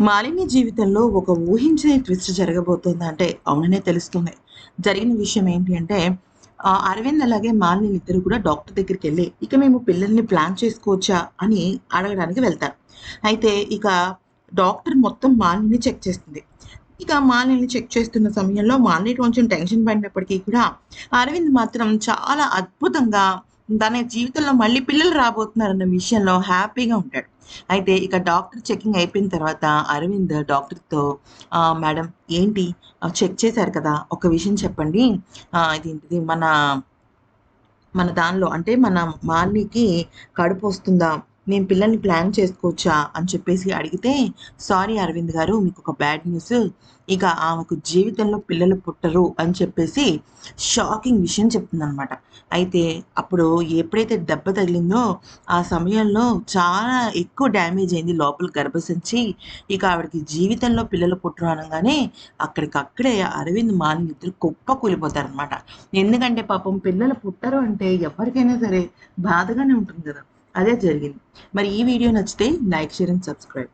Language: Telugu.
మాలిని జీవితంలో ఒక ఊహించని ట్విస్ట్ జరగబోతుంది అంటే అవుననే తెలుస్తుంది. జరిగిన విషయం ఏంటి అంటే అరవింద్ అలాగే మాలిని ఇద్దరు కూడా డాక్టర్ దగ్గరికి వెళ్ళి ఇక మేము పిల్లల్ని ప్లాన్ చేసుకోవచ్చా? అని అడగడానికి వెళ్తారు. అయితే ఇక డాక్టర్ మొత్తం మాలిని చెక్ చేస్తుంది. ఇక మాలిని చెక్ చేస్తున్న సమయంలో మాలిని కొంచెం టెన్షన్ పడినప్పటికీ కూడా అరవింద్ మాత్రం చాలా అద్భుతంగా తన జీవితంలో మళ్ళీ పిల్లలు రాబోతున్నారన్న విషయంలో హ్యాపీగా ఉంటాడు. అయితే ఇక డాక్టర్ చెకింగ్ అయిపోయిన తర్వాత అరవింద్ డాక్టర్తో మేడం ఏంటి? చెక్ చేశారు కదా ఒక విషయం చెప్పండి. ఇది ఇదేంటిది? మన మన దానిలో అంటే మన మాలినికి కడుపు వస్తుందా? నేను పిల్లల్ని ప్లాన్ చేసుకోవచ్చా అని చెప్పేసి అడిగితే సారీ అరవింద్ గారు మీకు ఒక బ్యాడ్ న్యూస్. ఇక ఆమెకు జీవితంలో పిల్లలు పుట్టరు అని చెప్పేసి షాకింగ్ విషయం చెప్తుందనమాట అయితే అప్పుడు ఎప్పుడైతే దెబ్బ తగిలిందో ఆ సమయంలో చాలా ఎక్కువ డ్యామేజ్ అయింది లోపల గర్భసించి. ఇక ఆవిడకి జీవితంలో పిల్లలు పుట్టరు అనగానే అక్కడికక్కడే అరవింద్ మాలిని ఇద్దరు కుప్ప కూలిపోతారనమాట ఎందుకంటే పాపం పిల్లలు పుట్టరు అంటే ఎవరికైనా సరే బాధగానే ఉంటుంది కదా. అదే జరిగింది. మరి ఈ వీడియో నచ్చితే లైక్ షేర్ అండ్ సబ్స్క్రైబ్.